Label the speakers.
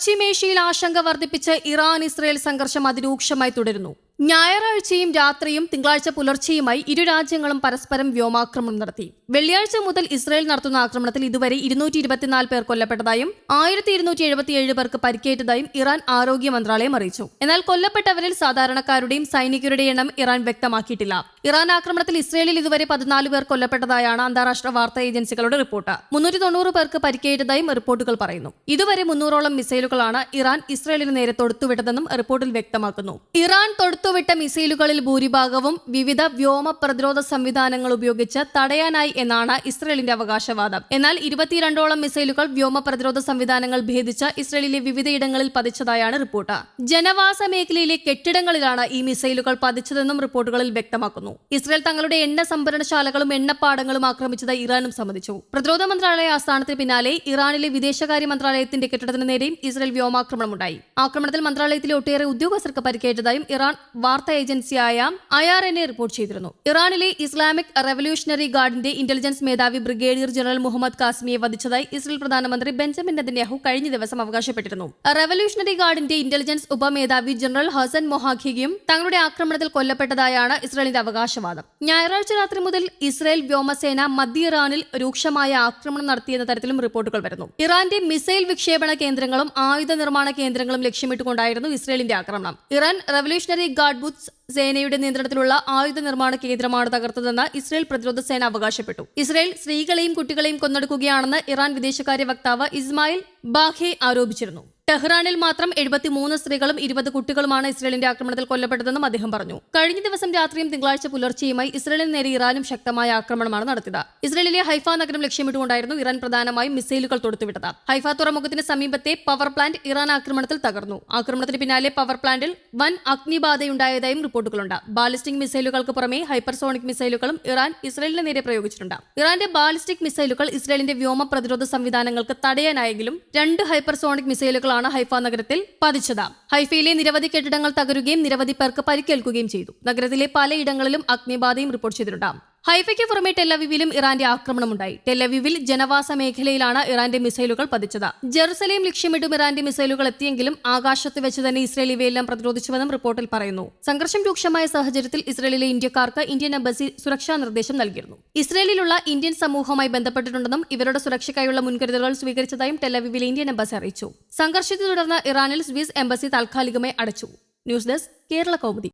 Speaker 1: പശ്ചിമേഷ്യയിൽ ആശങ്ക വർദ്ധിപ്പിച്ച് ഇറാൻ ഇസ്രയേൽ സംഘർഷം അതിരൂക്ഷമായി തുടരുന്നു. ഞായറാഴ്ചയും രാത്രിയും തിങ്കളാഴ്ച പുലർച്ചെയുമായി ഇരു രാജ്യങ്ങളും പരസ്പരം വ്യോമാക്രമണം നടത്തി. വെള്ളിയാഴ്ച മുതൽ ഇസ്രയേൽ നടത്തുന്ന ആക്രമണത്തിൽ ഇതുവരെ ഇരുന്നൂറ്റി ഇരുപത്തിനാല് പേർ കൊല്ലപ്പെട്ടതായും ആയിരത്തി ഇരുന്നൂറ്റി എഴുപത്തിയേഴ് പേർക്ക് പരിക്കേറ്റതായും ഇറാൻ ആരോഗ്യ മന്ത്രാലയം അറിയിച്ചു. എന്നാൽ കൊല്ലപ്പെട്ടവരിൽ സാധാരണക്കാരുടെയും സൈനികരുടെയും എണ്ണം ഇറാൻ വ്യക്തമാക്കിയിട്ടില്ല. ഇറാൻ ആക്രമണത്തിൽ ഇസ്രയേലിൽ ഇതുവരെ പതിനാല് പേർ കൊല്ലപ്പെട്ടതായാണ് അന്താരാഷ്ട്ര വാർത്താ ഏജൻസികളുടെ റിപ്പോർട്ട്. മുന്നൂറ്റി തൊണ്ണൂറ് പേർക്ക് പരിക്കേറ്റതായും റിപ്പോർട്ടുകൾ പറയുന്നു. ഇതുവരെ മുന്നൂറോളം മിസൈലുകളാണ് ഇറാൻ ഇസ്രയേലിന് നേരെ തൊടുത്തുവിട്ടതെന്നും റിപ്പോർട്ടിൽ വ്യക്തമാക്കുന്നു. ഇറാൻ തൊടുത്തുവിട്ട മിസൈലുകളിൽ ഭൂരിഭാഗവും വിവിധ വ്യോമ പ്രതിരോധ സംവിധാനങ്ങൾ ഉപയോഗിച്ച് തടയാനായി എന്നാണ് ഇസ്രയേലിന്റെ അവകാശവാദം. എന്നാൽ ഇരുപത്തിരണ്ടോളം മിസൈലുകൾ വ്യോമ പ്രതിരോധ സംവിധാനങ്ങൾ ഭേദിച്ച് ഇസ്രയേലിലെ വിവിധയിടങ്ങളിൽ പതിച്ചതായാണ് റിപ്പോർട്ട്. ജനവാസ മേഖലയിലെ കെട്ടിടങ്ങളിലാണ് ഈ മിസൈലുകൾ പതിച്ചതെന്നും റിപ്പോർട്ടുകളിൽ വ്യക്തമാക്കുന്നു. ഇസ്രയേൽ തങ്ങളുടെ എണ്ണ സംഭരണശാലകളും എണ്ണപ്പാടങ്ങളും ആക്രമിച്ചത് ഇറാനും സമ്മതിച്ചു. പ്രതിരോധ മന്ത്രാലയ ആസ്ഥാനത്തിന് പിന്നാലെ ഇറാനിലെ വിദേശകാര്യ മന്ത്രാലയത്തിന്റെ കെട്ടിടത്തിന് നേരെയും ഇസ്രയേൽ വ്യോമാക്രമണമുണ്ടായി. ആക്രമണത്തിൽ മന്ത്രാലയത്തിലെ ഒട്ടേറെ ഉദ്യോഗസ്ഥർക്ക് പരിക്കേറ്റതായും ഇറാൻ വാർത്താ ഏജൻസിയായ I R N A report ചെയ്തിരുന്നു. ഇറാനിലെ ഇസ്ലാമിക് റവല്യൂഷണറി ഗാർഡിന്റെ ഇന്റലിജൻസ് മേധാവി ബ്രിഗേഡിയർ ജനറൽ മുഹമ്മദ് കാസ്മിയെ വധിച്ചതായി ഇസ്രയേൽ പ്രധാനമന്ത്രി ബെഞ്ചമിൻ നെതന്യാഹു കഴിഞ്ഞ ദിവസം അവകാശപ്പെട്ടിരുന്നു. റവല്യൂഷണറി ഗാർഡിന്റെ ഇന്റലിജൻസ് ഉപമേധാവി ജനറൽ ഹസൻ മൊഹാഖിയും തങ്ങളുടെ ആക്രമണത്തിൽ കൊല്ലപ്പെട്ടതായാണ് ഇസ്രയേലിന്റെ അവകാശവാദം ഞായറാഴ്ച രാത്രി മുതൽ ഇസ്രായേൽ വ്യോമസേന മധ്യ ഇറാനിൽ രൂക്ഷമായ ആക്രമണം നടത്തിയെന്ന തരത്തിലും റിപ്പോർട്ടുകൾ വരുന്നു. ഇറാന്റെ മിസൈൽ വിക്ഷേപണ കേന്ദ്രങ്ങളും ആയുധ നിർമ്മാണ കേന്ദ്രങ്ങളും ലക്ഷ്യമിട്ടുകൊണ്ടായിരുന്നു ഇസ്രയേലിന്റെ ആക്രമണം. ഇറാൻ റവല്യൂഷണറി ഗാർഡ് ബുത്സ് സേനയുടെ നിയന്ത്രണത്തിലുള്ള ആയുധ നിർമ്മാണ കേന്ദ്രമാണ് തകർത്തതെന്ന് ഇസ്രയേൽ പ്രതിരോധ സേന അവകാശപ്പെട്ടു. ഇസ്രയേൽ സ്ത്രീകളെയും കുട്ടികളെയും കൊന്നെടുക്കുകയാണെന്ന് ഇറാൻ വിദേശകാര്യ വക്താവ് ഇസ്മായിൽ ബാഖെ ആരോപിച്ചിരുന്നു. ടെഹ്റാനിൽ മാത്രം എഴുപത്തിമൂന്ന് സ്ത്രീകളും ഇരുപത് കുട്ടികളുമാണ് ഇസ്രയേലിന്റെ ആക്രമണത്തിൽ കൊല്ലപ്പെട്ടതെന്നും അദ്ദേഹം പറഞ്ഞു. കഴിഞ്ഞ ദിവസം രാത്രിയും തിങ്കളാഴ്ച പുലർച്ചെയുമായി ഇസ്രയേലിന് നേരെ ഇറാനും ശക്തമായ ആക്രമണമാണ് നടത്തിയത്. ഇസ്രയേലിലെ ഹൈഫ നഗരം ലക്ഷ്യമിട്ടുകൊണ്ടായിരുന്നു ഇറാൻ പ്രധാനമായും മിസൈലുകൾ തൊടുത്തുവിട്ടത്. ഹൈഫ തുറമുഖത്തിന് സമീപത്തെ പവർ പ്ലാന്റ് ഇറാൻ ആക്രമണത്തിൽ തകർന്നു. ആക്രമണത്തിന് പിന്നാലെ പവർ പ്ലാന്റിൽ വൻ അഗ്നിബാധയുണ്ടായതായും റിപ്പോർട്ടുകളുണ്ട്. ബാലിസ്റ്റിക് മിസൈലുകൾക്ക് പുറമെ ഹൈപ്പർസോണിക് മിസൈലുകളും ഇറാൻ ഇസ്രയേലിന് നേരെ പ്രയോഗിച്ചിട്ടുണ്ട്. ഇറാന്റെ ബാലിസ്റ്റിക് മിസൈലുകൾ ഇസ്രയേലിന്റെ വ്യോമ പ്രതിരോധ സംവിധാനങ്ങൾക്ക് തടയാനായെങ്കിലും രണ്ട് ഹൈപ്പർസോണിക് മിസൈലുകളാണ് ഹൈഫ നഗരത്തിൽ പതിച്ചത്. ഹൈഫയിലെ നിരവധി കെട്ടിടങ്ങൾ തകരുകയും നിരവധി പേർക്ക് പരിക്കേൽക്കുകയും ചെയ്തു. നഗരത്തിലെ പലയിടങ്ങളിലും അഗ്നിബാധയും റിപ്പോർട്ട് ചെയ്തിട്ടുണ്ട്. ഹൈഫയ്ക്ക് പുറമെ ടെല്ലവിവിലും ഇറാന്റെ ആക്രമണമുണ്ടായി. ടെല്ലവിവിൽ ജനവാസ മേഖലയിലാണ് ഇറാന്റെ മിസൈലുകൾ പതിച്ചത്. ജെറുസലേം ലക്ഷ്യമിട്ടും ഇറാന്റെ മിസൈലുകൾ എത്തിയെങ്കിലും ആകാശത്ത് വെച്ച് തന്നെ ഇസ്രയേൽ ഇവയെല്ലാം പ്രതിരോധിച്ചുവെന്നും റിപ്പോർട്ടിൽ പറയുന്നു. സംഘർഷം രൂക്ഷമായ സാഹചര്യത്തിൽ ഇസ്രയേലിലെ ഇന്ത്യക്കാർക്ക് ഇന്ത്യൻ എംബസി സുരക്ഷാ നിർദ്ദേശം നൽകിയിരുന്നു. ഇസ്രയേലിലുള്ള ഇന്ത്യൻ സമൂഹവുമായി ബന്ധപ്പെട്ടിട്ടുണ്ടെന്നും ഇവരുടെ സുരക്ഷയ്ക്കായുള്ള മുൻകരുതലുകൾ സ്വീകരിച്ചതായും ടെല്ലവിവിലെ ഇന്ത്യൻ എംബസി അറിയിച്ചു. സംഘർഷത്തെ തുടർന്ന് ഇറാനിൽ സ്വിസ് എംബസി താൽക്കാലികമായി അടച്ചു. News desk Kerala Kaumudi.